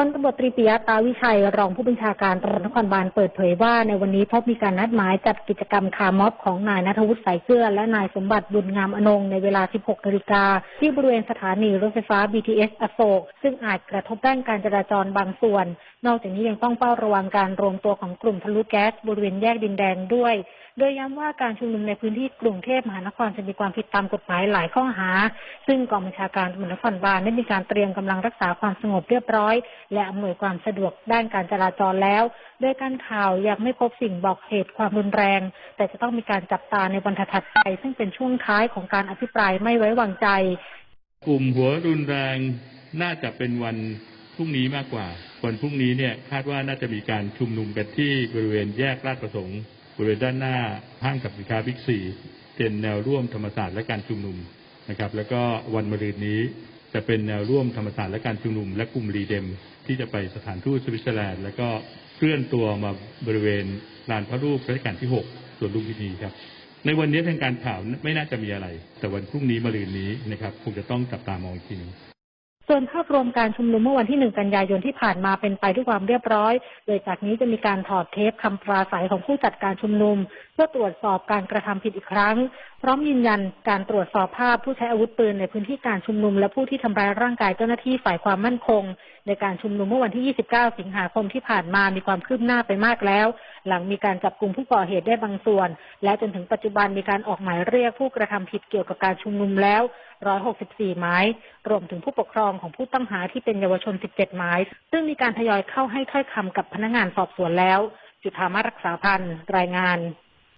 พลตำรวจตรีปิยะตาวิชัย รองผู้บัญชาการตำรวจนครบาลเปิดเผยว่า ในวันนี้พบมีการนัดหมายจัดกิจกรรมคาร์ม็อบของนายนัทวุฒิสายเกลือและนายสมบัติบุญงามอนงในเวลา 16นาฬิกาที่บริเวณสถานีรถไฟฟ้า BTS อโศก ซึ่งอาจกระทบด้านการจราจรบางส่วน นอกจากนี้ยังต้องเฝ้าระวังการรวมตัวของกลุ่มทะลุแก๊สบริเวณแยกดินแดงด้วย โดยย้ำว่าการชุมนุมในพื้นที่กรุงเทพมหานครจะมีความผิดตามกฎหมายหลายข้อหา ซึ่งกองบัญชาการตำรวจนครบาลได้มีการเตรียมกำลังรักษาความสงบเรียบร้อยและอำนวยความสะดวกด้านการจราจรแล้ว โดยการข่าวยังไม่พบสิ่งบอกเหตุความรุนแรง แต่จะต้องมีการจับตาในวันถัดไป ซึ่งเป็นช่วงท้ายของการอภิปรายไม่ไว้วางใจ กลุ่มหัวรุนแรงน่าจะเป็นวันพรุ่งนี้มากกว่า วันพรุ่งนี้เนี่ยคาดว่าน่าจะมีการชุมนุมกันที่บริเวณแยกราชประสงค์บริเวณด้านหน้าห้างสรรพสินค้าบิ๊กซีเป็นแนวร่วมธรรมศาสตร์และการชุมนุมนะครับ แล้วก็วันมะรืนนี้ จะเป็นแนวร่วมธรรมศาสตร์และการชุมนุมและกลุ่มรีเดม ที่จะไปสถานทูตสวิตเซอร์แลนด์แล้วก็เคลื่อนตัวมาบริเวณลานพระรูปรัชกาลที่ 6 ส่วนลุมพินีครับ ในวันนี้ทางการข่าวไม่น่าจะมีอะไร แต่วันพรุ่งนี้มะรืนนี้นะครับคงจะต้องจับตามองอีกทีหนึง ส่วนภาพรวมการชุมนุมเมื่อวันที่ 1 กันยายนที่ผ่านมาเป็นไปด้วยความเรียบร้อย โดยจากนี้จะมีการถอดเทปคำปราศัยของผู้จัดการชุมนุม เพื่อตรวจสอบการกระทำผิดอีกครั้ง พร้อมยืนยันการตรวจสอบภาพผู้ใช้อาวุธปืนในพื้นที่การชุมนุม และผู้ที่ทำร้ายร่างกายเจ้าหน้าที่ฝ่ายความมั่นคง ในการชุมนุมเมื่อวันที่ 29 สิงหาคมที่ผ่านมามีความคืบหน้าไปมากแล้ว หลังมีการจับกลุ่มผู้ก่อเหตุได้บางส่วน และจนถึงปัจจุบันมีการออกหมายเรียกผู้กระทำผิดเกี่ยวกับการชุมนุมแล้ว 164 หมาย รวมถึงผู้ปกครองของผู้ต้องหาที่เป็นเยาวชน 17 หมาย ซึ่งมีการทยอยเข้าให้ถ้อยคำกับพนักงานสอบสวนแล้ว จุธามารักษาพันธ์รายงาน